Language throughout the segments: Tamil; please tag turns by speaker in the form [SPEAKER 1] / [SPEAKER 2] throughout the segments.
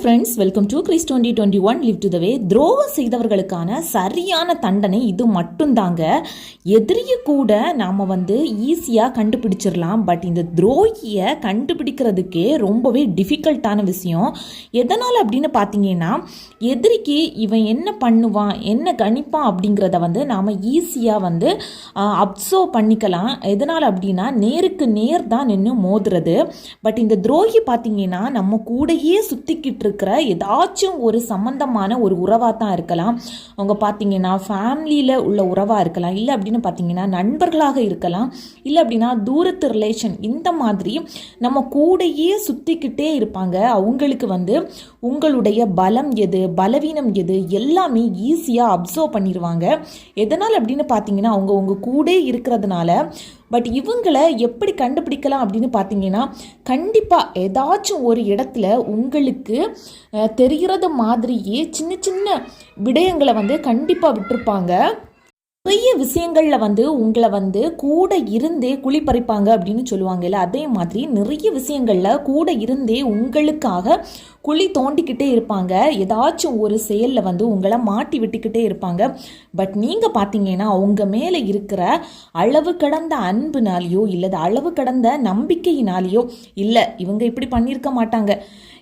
[SPEAKER 1] Friends welcome to Chris twenty twenty one live to the way துரோகம் செய்தவர்களுக்கான சரியான தண்டனை இது மட்டும்தாங்க. எதிரியை கூட நாம் வந்து ஈஸியாக கண்டுபிடிச்சிடலாம் பட் இந்த துரோகியை கண்டுபிடிக்கிறதுக்கே ரொம்பவே டிஃபிகல்ட்டான விஷயம். எதனால் அப்படின்னு பார்த்தீங்கன்னா எதிரிக்கு இவன் என்ன பண்ணுவான் என்ன கணிப்பான் அப்படிங்கிறத வந்து நாம் ஈஸியாக வந்து அப்சர்வ் பண்ணிக்கலாம். எதனால் அப்படின்னா நேருக்கு நேர் தான் நின்று மோதுறது. பட் இந்த துரோகி பார்த்தீங்கன்னா நம்ம கூடயே சுற்றிக்கிட்டு இருக்கிற ஏதாச்சும் ஒரு சம்பந்தமான ஒரு உறவாக தான் இருக்கலாம். அவங்க பார்த்தீங்கன்னா ஃபேமிலியில் உள்ள உறவாக இருக்கலாம். இல்லை அப்படின்னு பார்த்தீங்கன்னா நண்பர்களாக இருக்கலாம். இல்லை அப்படின்னா தூரத்து ரிலேஷன் இந்த மாதிரி நம்ம கூடயே சுற்றிக்கிட்டே இருப்பாங்க. அவங்களுக்கு வந்து உங்களுடைய பலம் எது பலவீனம் எது எல்லாமே ஈஸியாக அப்சர்வ் பண்ணிடுவாங்க எதனால் அப்படின்னு பார்த்தீங்கன்னா அவங்க உங்கள் கூட இருக்கிறதுனால பட் இவங்களை எப்படி கண்டுபிடிக்கலாம் அப்படின்னு பார்த்தீங்கன்னா கண்டிப்பாக ஏதாச்சும் ஒரு இடத்துல உங்களுக்கு தெரிகிறது மாதிரியே சின்ன சின்ன விடயங்களை வந்து கண்டிப்பாக விட்டுருப்பாங்க. நிறைய விஷயங்களில் வந்து உங்களை வந்து கூட இருந்தே குழி பறிப்பாங்க அப்படின்னு சொல்லுவாங்கல்ல அதே மாதிரி நிறைய விஷயங்களில் கூட இருந்தே உங்களுக்காக குழி தோண்டிக்கிட்டே இருப்பாங்க. ஏதாச்சும் ஒரு செயலில் வந்து உங்களை மாட்டி விட்டுக்கிட்டே இருப்பாங்க. பட் நீங்கள் பார்த்தீங்கன்னா அவங்க மேலே இருக்கிற அளவு கடந்த அன்புனாலேயோ இல்லை அளவு கடந்த நம்பிக்கையினாலேயோ இல்லை இவங்க இப்படி பண்ணியிருக்க மாட்டாங்க.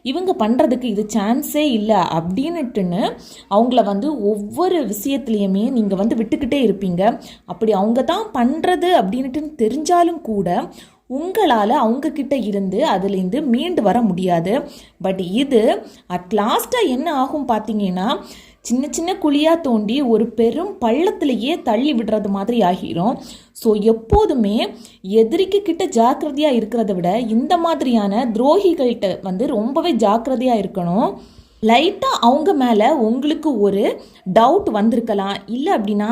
[SPEAKER 1] இவங்க பண்ணுறதுக்கு இது சான்ஸே இல்லை அப்படின்னுட்டுன்னு அவங்கள வந்து ஒவ்வொரு விஷயத்துலையுமே நீங்கள் வந்து விட்டுக்கிட்டே இருப்பீங்க. அப்படி அவங்க தான் பண்ணுறது அப்படின்ட்டுன்னு தெரிஞ்சாலும் கூட உங்களால் அவங்கக்கிட்ட இருந்து அதுலேருந்து மீண்டு வர முடியாது. பட் இது அட் லாஸ்ட்டாக என்ன ஆகும் பார்த்தீங்கன்னா சின்ன சின்ன குழியாக தோண்டி ஒரு பெரும் பள்ளத்திலேயே தள்ளி விடுறது மாதிரி ஆகிரும். ஸோ எப்போதுமே எதிரிக்கு கிட்ட ஜாக்கிரதையாக இருக்கிறத விட இந்த மாதிரியான துரோகிகள்கிட்ட வந்து ரொம்பவே ஜாக்கிரதையாக இருக்கணும். லைட்டாக அவங்க மேலே உங்களுக்கு ஒரு டவுட் வந்திருக்கலாம். இல்லை அப்படின்னா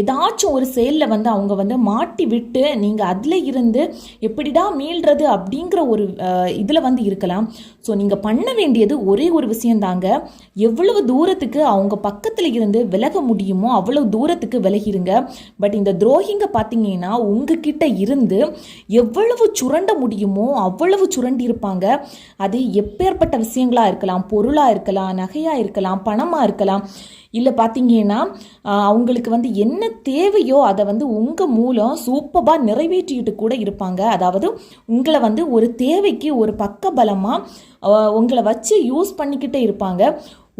[SPEAKER 1] ஏதாச்சும் ஒரு செயலில் வந்து அவங்க வந்து மாட்டி விட்டு நீங்கள் அதில் இருந்து எப்படிடா மீள்றது அப்படிங்கிற ஒரு இதில் வந்து இருக்கலாம். ஸோ நீங்கள் பண்ண வேண்டியது ஒரே ஒரு விஷயந்தாங்க எவ்வளவு தூரத்துக்கு அவங்க பக்கத்தில் இருந்து விலக முடியுமோ அவ்வளவு தூரத்துக்கு விலகிருங்க. பட் இந்த துரோகிங்க பார்த்தீங்கன்னா உங்ககிட்ட இருந்து எவ்வளவு சுரண்ட முடியுமோ அவ்வளவு சுரண்டி இருப்பாங்க அது எப்பேற்பட்ட விஷயங்களாக இருக்கலாம். பொருளாக இருக்கலாம். இருக்கலாம் நகையாக இருக்கலாம் பணமாக இருக்கலாம். இல்லை பார்த்தீங்கன்னா அவங்களுக்கு வந்து என்ன தேவையோ அதை வந்து உங்கள் மூலம் சூப்பராக நிறைவேற்றிக்கிட்டு கூட இருப்பாங்க. அதாவது உங்களை வந்து ஒரு தேவைக்கு ஒரு பக்கபலமாக உங்களை வச்சு யூஸ் பண்ணிக்கிட்டே இருப்பாங்க.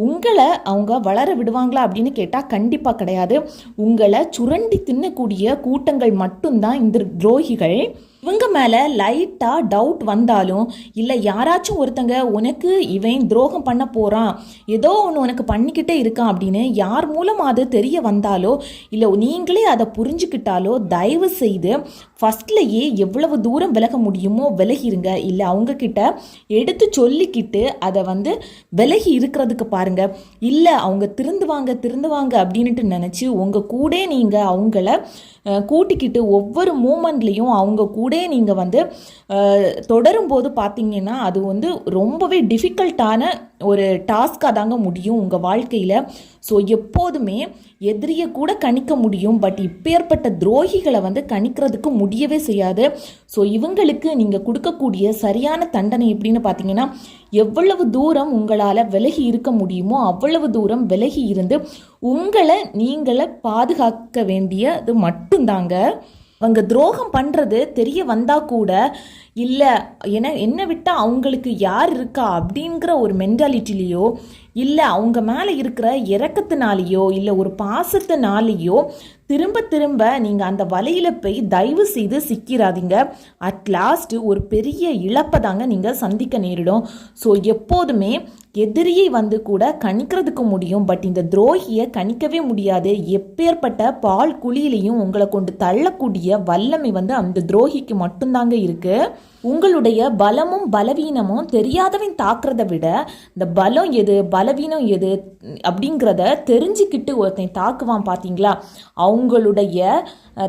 [SPEAKER 1] உங்களை அவங்க வளர விடுவாங்களா அப்படின்னு கேட்டால் கண்டிப்பாக கிடையாது. உங்களை சுரண்டி தின்னக்கூடிய கூட்டங்கள் மட்டும்தான் இந்த துரோகிகள். இவங்க மேலே லைட்டாக டவுட் வந்தாலும் இல்லை யாராச்சும் ஒருத்தங்க உனக்கு இவன் துரோகம் பண்ண போகிறான் ஏதோ ஒன்று உனக்கு பண்ணிக்கிட்டே இருக்கான் அப்படின்னு யார் மூலம் அது தெரிய வந்தாலோ இல்லை நீங்களே அதை புரிஞ்சுக்கிட்டாலோ தயவு செய்து ஃபஸ்ட்லேயே எவ்வளவு தூரம் விலக முடியுமோ விலகிருங்க. இல்லை அவங்கக்கிட்ட எடுத்து சொல்லிக்கிட்டு அதை வந்து விலகி இருக்கிறதுக்கு பாருங்கள் இல்லை அவங்க திருந்துவாங்க திருந்துவாங்க அப்படின்ட்டு நினச்சி உங்கள் கூட நீங்கள் அவங்கள கூட்டிக்கிட்டு ஒவ்வொரு மூமெண்ட்லேயும் அவங்க கூட நீங்கள் வந்து தொடரும் போது பார்த்தீங்கன்னா அது வந்து ரொம்பவே டிஃபிகல்ட்டான ஒரு டாஸ்காக தாங்க முடியும் உங்கள் வாழ்க்கையில். ஸோ எப்போதுமே எதிரியை கூட கணிக்க முடியும் பட் இப்பேற்பட்ட துரோகிகளை வந்து கணிக்கிறதுக்கு முடியவே செய்யாது. ஸோ இவங்களுக்கு நீங்கள் கொடுக்கக்கூடிய சரியான தண்டனை எப்படின்னு பார்த்தீங்கன்னா எவ்வளவு தூரம் உங்களால் விலகி இருக்க முடியுமோ அவ்வளவு தூரம் விலகி இருந்து உங்களை நீங்களை பாதுகாக்க வேண்டியது மட்டும்தாங்க. அவங்க துரோகம் பண்ணுறது தெரிய வந்தால் கூட இல்லை என என்ன விட்டால் அவங்களுக்கு யார் இருக்கா அப்படிங்கிற ஒரு மென்டாலிட்டிலேயோ இல்லை அவங்க மேலே இருக்கிற இறக்கத்தினாலேயோ இல்லை ஒரு பாசத்தினாலேயோ திரும்ப திரும்ப நீங்கள் அந்த வலையில் போய் தயவு செய்து சிக்கிறாதீங்க அட் லாஸ்ட் ஒரு பெரிய இழப்பை தாங்க நீங்கள் சந்திக்க நேரிடும். ஸோ எப்போதுமே எதிரியை வந்து கூட கணிக்கிறதுக்கு முடியும். பட் இந்த துரோகியை கணிக்கவே முடியாது. எப்பேற்பட்ட பால் குழியிலையும் உங்களை கொண்டு தள்ளக்கூடிய வல்லமை வந்து அந்த துரோகிக்கு மட்டும்தாங்க இருக்குது உங்களுடைய பலமும் பலவீனமும் தெரியாதவன் தாக்குறதை விட இந்த பலம் எது? பலவீனம் எது அப்படிங்கிறத தெரிஞ்சுக்கிட்டு ஒருத்தன் தாக்குவான் பார்த்தீங்களா? அவங்களுடைய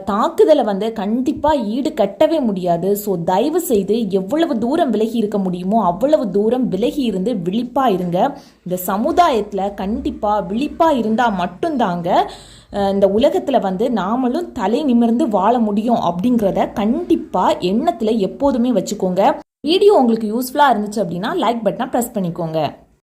[SPEAKER 1] தாக்குதலை வந்து கண்டிப்பாக ஈடு கட்டவே முடியாது. ஸோ தயவு செய்து எவ்வளவு தூரம் விலகி இருக்க முடியுமோ அவ்வளவு தூரம் விலகி இருந்து விழிப்பாக இருங்க. இந்த சமுதாயத்தில் கண்டிப்பாக விழிப்பாக இருந்தால் மட்டும்தாங்க இந்த உலகத்தில் வந்து நாமளும் தலை நிமிர்ந்து வாழ முடியும் அப்படிங்கிறத கண்டிப்பாக எண்ணத்தில் எப்போதுமே வச்சுக்கோங்க. வீடியோ உங்களுக்கு யூஸ்ஃபுல்லாக இருந்துச்சு அப்படின்னா லைக் பட்டனை ப்ரெஸ் பண்ணிக்கோங்க.